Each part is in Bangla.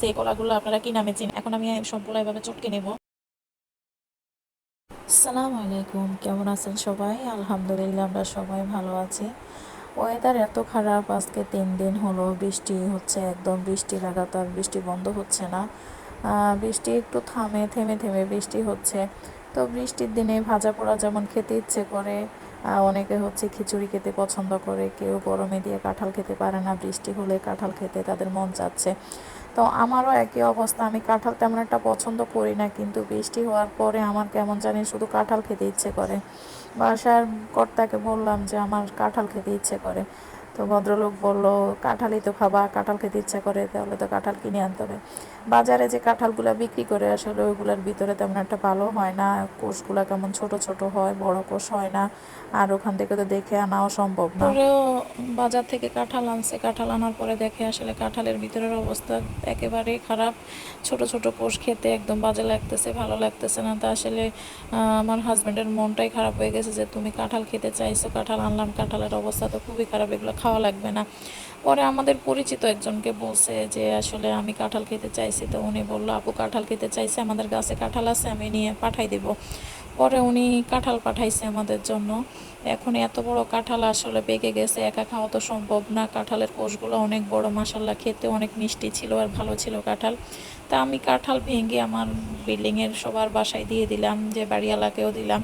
সেই কলাগুলো আপনারা কি নামে চিন, এখন আমি সবগুলো এভাবে চটকে নেব। আসসালামু আলাইকুম, কেমন আছেন সবাই? আলহামদুলিল্লাহ, আমরা সবাই ভালো আছি। ওয়েদার এত খারাপ, আজকে তিন দিন হলো বৃষ্টি হচ্ছে একদম, বৃষ্টি লাগাতার বৃষ্টি বন্ধ হচ্ছে না। বৃষ্টি একটু থামে, থেমে থেমে বৃষ্টি হচ্ছে। তো বৃষ্টির দিনে ভাজা পোড়া যেমন খেতে ইচ্ছে করে অনেকে হচ্ছে খিচুড়ি খেতে পছন্দ করে, কেউ গরমে দিয়ে কাঁঠাল খেতে পারে না, বৃষ্টি হলে কাঁঠাল খেতে তাদের মন চাচ্ছে। তো আমারও একই অবস্থা। আমি কাঁঠাল তেমন একটা পছন্দ করি না, কিন্তু বৃষ্টি হওয়ার পরে আমার কেমন জানি শুধু কাঁঠাল খেতে ইচ্ছে করে। বাসার কর্তাকে বললাম যে, আমার কাঁঠাল খেতে ইচ্ছে করে। তো ভদ্রলোক বলল, কাঁঠালই তো খাবা কাঁঠাল খেতে ইচ্ছা করে, তাহলে তো কাঁঠাল কিনে আনতে হবে। বাজারে যে কাঁঠালগুলো বিক্রি করে আসলে ওইগুলোর ভিতরে তেমন একটা ভালো হয় না। কোষগুলো কেমন ছোট ছোট হয়, বড় কোষ হয় না, আর ওখান থেকে তো দেখে আনাও সম্ভব না। পরেও বাজার থেকে কাঁঠাল আনছে, কাঁঠাল আনার পরে দেখে আসলে কাঁঠালের ভিতরের অবস্থা একেবারেই খারাপ। ছোট ছোট কোষ খেতে একদম বাজে লাগতেছে, ভালো লাগতেছে না। তা আসলে আমার হাজব্যান্ডের মনটাই খারাপ হয়ে গেছে যে, তুমি কাঁঠাল খেতে চাইছো, কাঁঠাল আনলাম, কাঁঠালের অবস্থা তো খুবই খারাপ, এগুলো খাওয়া লাগবে না। পরে আমাদের পরিচিত একজনকে বলছে যে, আসলে আমি কাঁঠাল খেতে চাইছি। তো উনি বলল, আপু, কাঁঠাল খেতে চাইছে, আমাদের গাছে কাঁঠাল আছে, আমি নিয়ে পাঠাই দেব। পরে উনি কাঁঠাল পাঠাইছে আমাদের জন্য। এখন এত বড় কাঁঠাল আসলে পেকে গেছে, একা খাওয়া তো সম্ভব না। কাঁঠালের কোষগুলো অনেক বড় মাসাল্লা খেতে অনেক মিষ্টি ছিল আর ভালো ছিল কাঁঠাল। তা আমি কাঁঠাল ভেঙে আমার বিল্ডিংয়ের সবার বাসায় দিয়ে দিলাম, যে বাড়িওয়ালাকেও দিলাম।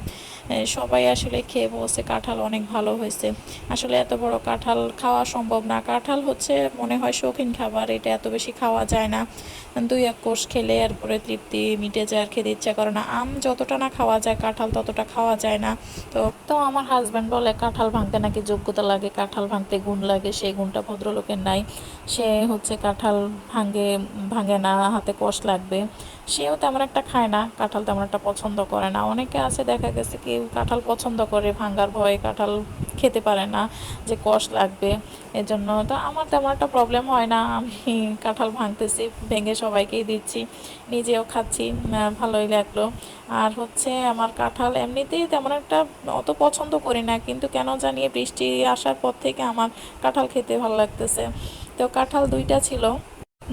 সবাই আসলে খেয়ে বলছে কাঁঠাল অনেক ভালো হয়েছে। আসলে এত বড় কাঁঠাল খাওয়া সম্ভব না। কাঁঠাল হচ্ছে মনে হয় শৌখিন খাবার, এটা এত বেশি খাওয়া যায় না। দুই এক কোষ খেলে এরপরে তৃপ্তি মিটে যায় আর খেতে ইচ্ছা করে না। আম যতটা না খাওয়া যায়, কাঁঠাল ততটা খাওয়া যায় না। তো তো আমার হাজব্যান্ড বলে, কাঁঠাল ভাঙতে নাকি যোগ্যতা লাগে? কাঁঠাল ভাঙতে গুণ লাগে? সেই গুণটা ভদ্রলোকের নাই। সে হচ্ছে কাঁঠাল ভাঙে ভাঙে না, হাতে কষ লাগবে। সেও তেমন একটা খায় না, কাঁঠাল তেমন একটা পছন্দ করে না। অনেকে আছে, দেখা গেছে কেউ কাঁঠাল পছন্দ করে ভাঙার ভয়ে কাঁঠাল খেতে পারে না, যে কষ লাগবে এজন্য। তো আমার তেমন একটা প্রবলেম হয় না, আমি কাঁঠাল ভাঙতেছি, ভেঙে সবাইকেই দিচ্ছি, নিজেও খাচ্ছি ভালোই লাগল। আর হচ্ছে আমার কাঁঠাল এমনিতেই তেমন একটা অত পছন্দ করি না, কিন্তু কেন জানি এই বৃষ্টি আসার পর থেকে আমার কাঁঠাল খেতে ভালো লাগতেছে। তো কাঁঠাল দুইটা ছিল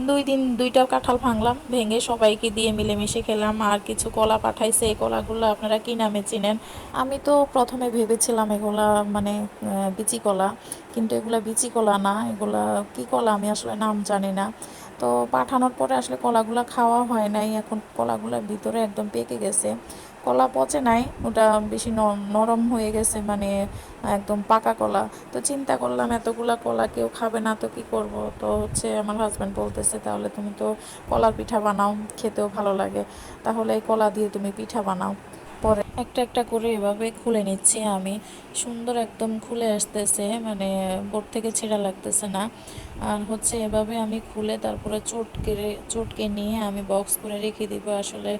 দুই দিন দুইটা কাঁঠাল ভাঙলাম, ভেঙে সবাইকে দিয়ে মিলেমিশে খেলাম। আর কিছু কলা পাঠাইছে, এই কলাগুলো আপনারা কি নামে চিনেন? আমি তো প্রথমে ভেবেছিলাম এগুলা মানে বিচি কলা, কিন্তু এগুলা বিচি কলা না, এগুলা কি কলা আমি আসলে নাম জানি না। তো পাঠানোর পরে আসলে কলাগুলা খাওয়া হয় নাই, এখন কলাগুলোর ভিতরে একদম পেকে গেছে। কলা পচে নাই, ওটা বেশি নরম হয়ে গেছে মানে একদম পাকা কলা। তো চিন্তা করলাম, এতগুলা কলা কেউ খাবে না, তো কি করব? তো হচ্ছে আমার হাজব্যান্ড বলতেছে, তাহলে তুমি তো কলার পিঠা বানাও, খেতেও ভালো লাগে। তাহলে এই কলা দিয়ে তুমি পিঠা বানাও। একটা একটা করে এভাবে খুলে নিচ্ছি আমি। সুন্দর একদম খুলে আসতেছে মানে বোর্ড থেকে ছেঁড়া লাগতেছে না। আর হচ্ছে এভাবে আমি খুলে তারপরে চটকে চটকে নিয়ে আমি বক্স করে রেখে দিব আসলে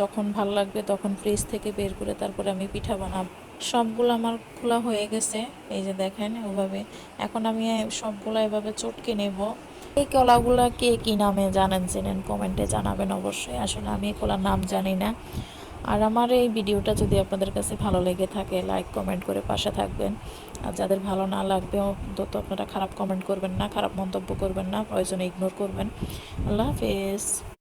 যখন ভালো লাগবে তখন ফ্রিজ থেকে বের করে তারপরে আমি পিঠা বানাবো। সবগুলো আমার খোলা হয়ে গেছে, এই যে দেখেন ওভাবে। এখন আমি সবগুলো এভাবে চটকে নেব। এই কলাগুলা কে কি নামে জানেন চেনেন? কমেন্টে জানাবেন অবশ্যই। আসলে আমি এই কলার নাম জানি না। আর আমার এই ভিডিওটা যদি আপনাদের কাছে ভালো লেগে থাকে লাইক কমেন্ট করে পাশে থাকবেন। আর যাদের ভালো না লাগবে, অন্তত আপনারা খারাপ কমেন্ট করবেন না, খারাপ মন্তব্য করবেন না প্রয়োজনে ইগনোর করবেন। আল্লাহ হাফেজ।